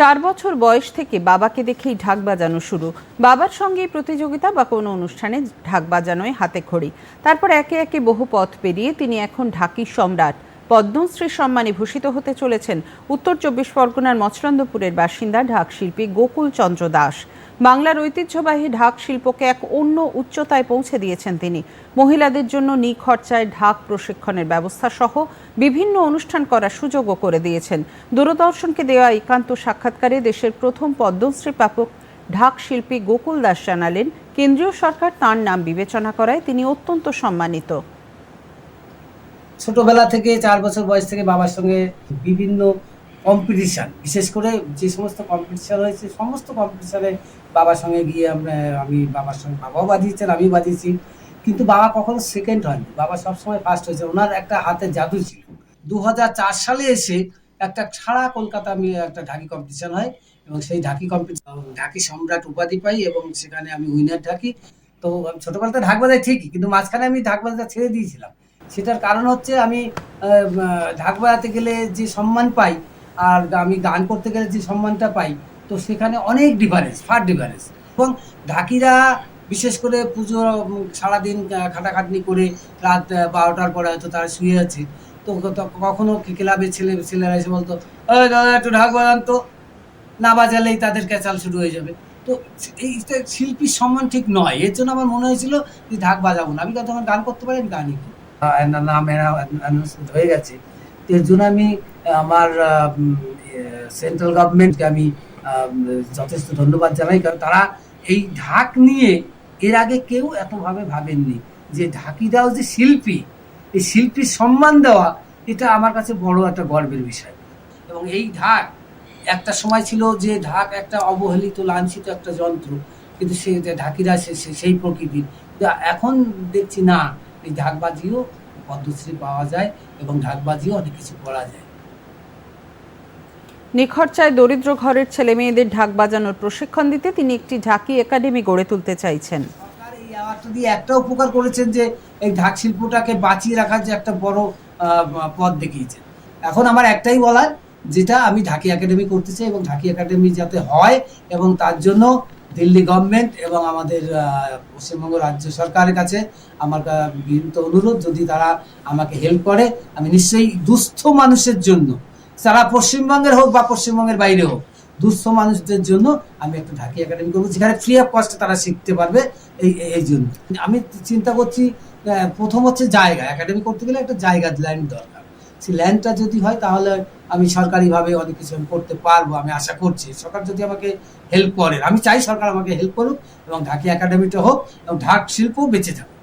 চার বছর বয়স থেকে বাবাকে দেখেই ঢাক বাজানো শুরু। বাবার সঙ্গেই প্রতিযোগিতা বা কোনো অনুষ্ঠানে ঢাক বাজানোয় হাতে খড়ি। তারপর একে একে বহু পথ পেরিয়ে তিনি এখন ঢাকি সম্রাট। পদ্মশ্রী সম্মানে ভূষিত হতে চলেছেন উত্তর চব্বিশ পরগনার মচরন্দপুরের বাসিন্দা ঢাক শিল্পী গোকুল চন্দ্র দাস। বাংলার ঐতিহ্যবাহী ঢাক শিল্পকে এক অন্য উচ্চতায় পৌঁছে দিয়েছেন তিনি। মহিলাদের জন্য নিখরচায় ঢাক প্রশিক্ষণের ব্যবস্থা সহ বিভিন্ন অনুষ্ঠান করার সুযোগও করে দিয়েছেন। দূরদর্শনকে দেওয়া একান্ত সাক্ষাৎকারে দেশের প্রথম পদ্মশ্রী প্রাপক ঢাক শিল্পী গোকুল দাস জানালেন, কেন্দ্রীয় সরকার তার নাম বিবেচনা করায় তিনি অত্যন্ত সম্মানিত। ছোটবেলা থেকে চার বছর বয়স থেকে বাবার সঙ্গে বিভিন্ন কম্পিটিশান বিশেষ করে যে সমস্ত কম্পিটিশান হয়েছে সমস্ত কম্পিটিশানে বাবার সঙ্গে গিয়ে আমরা, আমি বাবার সঙ্গে, বাবাও বাজিয়েছেন আমিও বাজিয়েছি কিন্তু বাবা কখনো সেকেন্ড হয়নি। বাবা সবসময় ফার্স্ট হয়েছে। ওনার একটা হাতে জাদু ছিল। দু হাজার চার সালে এসে একটা সারা কলকাতা আমি একটা ঢাকি কম্পিটিশান হয় এবং সেই ঢাকি কম্পিটিশন ঢাকি সম্রাট উপাধি পাই এবং সেখানে আমি উইনার ঢাকি। তো আমি ছোটবেলাতে ঢাক বাজাই ঠিকই, কিন্তু মাঝখানে আমি ঢাক বাজাতে ছেড়ে দিয়েছিলাম। সেটার কারণ হচ্ছে আমি ঢাক বাজাতে গেলে যে সম্মান পাই আর আমি গান করতে গেলে যে সম্মানটা পাই, তো সেখানে অনেক ডিফারেন্স ফার ডিফারেন্স এবং ঢাকিরা বিশেষ করে পুজো সারাদিন খাটাখাটনি করে রাত বারোটার পরে হয়তো তারা শুয়ে আছে। তো কখনো ক্লাবের ছেলে, ছেলেরা এসে বলতো "ওই দাদা, একটু ঢাক বাজান তো। না বাজালেই তাদের ক্যাচাল শুরু হয়ে যাবে। তো এই শিল্পীর সম্মান ঠিক নয়। এর জন্য আমার মনে হয়েছিল যে ঢাক বাজাবো না। আমি যখন গান করতে পারি আমি গানই করি। নাম হয়ে গেছে। তো এর জন্য আমি আমার সেন্ট্রাল গভর্নমেন্টকে আমি যথেষ্ট ধন্যবাদ জানাই, কারণ তারা এই ঢাক নিয়ে এর আগে কেউ এতভাবে ভাবেননি যে ঢাকিরাও যে শিল্পী, এই শিল্পীর সম্মান দেওয়া, এটা আমার কাছে বড় একটা গর্বের বিষয়। এবং এই ঢাক, একটা সময় ছিল যে ঢাক একটা অবহেলিত, লাঞ্ছিত একটা যন্ত্র, কিন্তু সে যে ঢাকিরা সেই প্রকৃতির এখন দেখছি না, এই ঢাক ঢাকবাজিও পদ্মশ্রী পাওয়া যায় এবং ঢাক ঢাকবাজিও অনেক কিছু করা যায়। নিখরচায় দরিদ্র ঘরের ছেলে মেয়েদের ঢাক বাজানোর প্রশিক্ষণ দিতে তিনি একটি ঢাকি একাডেমি গড়ে তুলতে চাইছেন। একটা উপকার করেছেন যে এই ঢাক শিল্পটাকে বাঁচিয়ে রাখার যে একটা বড় পথ দেখিয়েছেন। এখন আমার একটাই বলার, যেটা আমি ঢাকি একাডেমি করতে চাই এবং ঢাকি একাডেমি যাতে হয় এবং তার জন্য দিল্লি গভর্নমেন্ট এবং আমাদের পশ্চিমবঙ্গ রাজ্য সরকারের কাছে আমার বিনীত অনুরোধ, যদি তারা আমাকে হেল্প করে, আমি নিশ্চয়ই দুস্থ মানুষের জন্য সারা পশ্চিমবঙ্গের হোক বা পশ্চিমবঙ্গের বাইরে হোক, দুঃস্থ মানুষদের জন্য আমি একটা ঢাকি একাডেমি করব, যেখানে ফ্রি অফ কস্টে তারা শিখতে পারবে এই, এই- জন্য। আমি চিন্তা করছি প্রথম হচ্ছে জায়গা। একাডেমি করতে গেলে একটা জায়গা ল্যান্ড দরকার। সেই ল্যান্ডটা যদি হয়, তাহলে আমি সরকারিভাবে অনেক কিছু আমি করতে পারব, আমি আশা করছি। সরকার যদি আমাকে হেল্প করে, আমি চাই সরকার আমাকে হেল্প করুক এবং ঢাকি একাডেমিটা হোক এবং ঢাক শিল্পও বেঁচে থাকুক।